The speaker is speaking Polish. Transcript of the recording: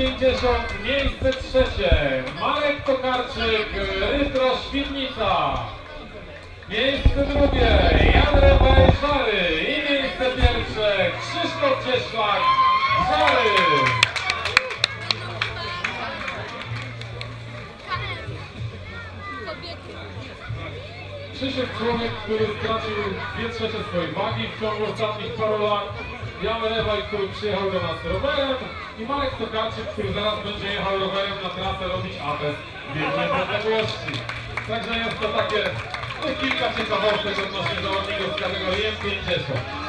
50, miejsce trzecie. Marek Tokarczyk, Rytro Świdnica. Miejsce drugie, Jan Rebaj Żary. I miejsce pierwsze, Krzysztof Cieślak, Żary. Krzysiek człowiek, który stracił dwie trzecie swojej wagi w ciągu ostatnich paru lat. Jan Rewaj, który przyjechał do nas rowerem i Marek Tokarczyk, który zaraz będzie jechał rowerem na trasę robić atest biegłej podległości. Także jest to takie no, kilka ciekawostek odnośnie zawodników z kategorii M50.